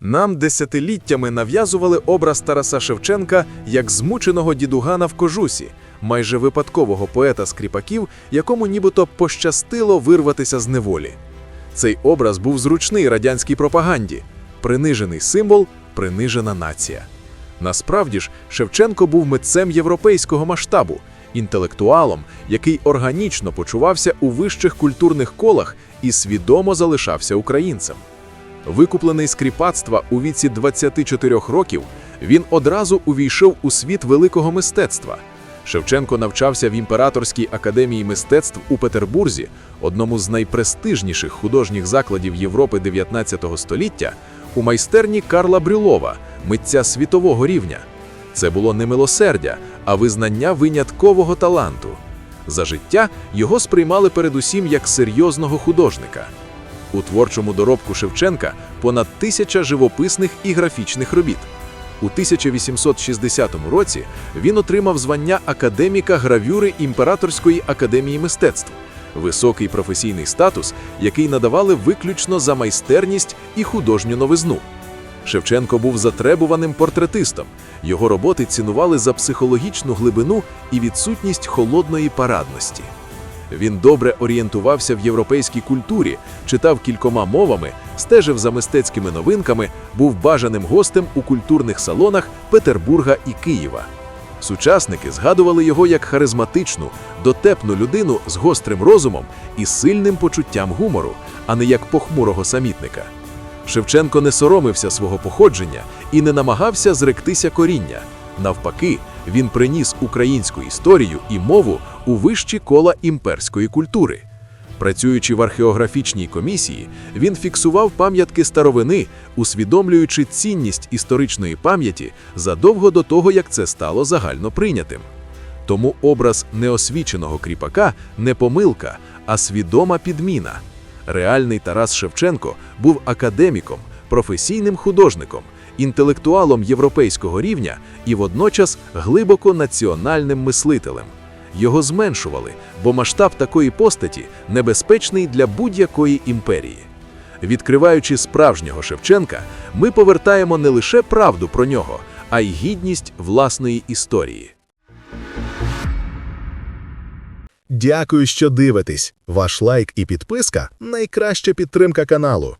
Нам десятиліттями нав'язували образ Тараса Шевченка як змученого дідугана в кожусі, майже випадкового поета скріпаків, якому нібито пощастило вирватися з неволі. Цей образ був зручний радянській пропаганді, принижений символ, принижена нація. Насправді ж, Шевченко був митцем європейського масштабу, інтелектуалом, який органічно почувався у вищих культурних колах і свідомо залишався українцем. Викуплений з кріпацтва у віці 24 років, він одразу увійшов у світ великого мистецтва. Шевченко навчався в Імператорській академії мистецтв у Петербурзі, одному з найпрестижніших художніх закладів Європи 19 століття, у майстерні Карла Брюлова, митця світового рівня. Це було не милосердя, а визнання виняткового таланту. За життя його сприймали передусім як серйозного художника. У творчому доробку Шевченка понад тисяча живописних і графічних робіт. У 1860 році він отримав звання академіка гравюри Імператорської академії мистецтв, високий професійний статус, який надавали виключно за майстерність і художню новизну. Шевченко був затребуваним портретистом. Його роботи цінували за психологічну глибину і відсутність холодної парадності. Він добре орієнтувався в європейській культурі, читав кількома мовами, стежив за мистецькими новинками, був бажаним гостем у культурних салонах Петербурга і Києва. Сучасники згадували його як харизматичну, дотепну людину з гострим розумом і сильним почуттям гумору, а не як похмурого самітника. Шевченко не соромився свого походження і не намагався зректися коріння. Навпаки, він приніс українську історію і мову у вищі кола імперської культури. Працюючи в археографічній комісії, він фіксував пам'ятки старовини, усвідомлюючи цінність історичної пам'яті задовго до того, як це стало загально прийнятим. Тому образ неосвіченого кріпака не помилка, а свідома підміна. Реальний Тарас Шевченко був академіком, професійним художником, інтелектуалом європейського рівня і водночас глибоко національним мислителем. Його зменшували, бо масштаб такої постаті небезпечний для будь-якої імперії. Відкриваючи справжнього Шевченка, ми повертаємо не лише правду про нього, а й гідність власної історії. Дякую, що дивитесь. Ваш лайк і підписка найкраща підтримка каналу.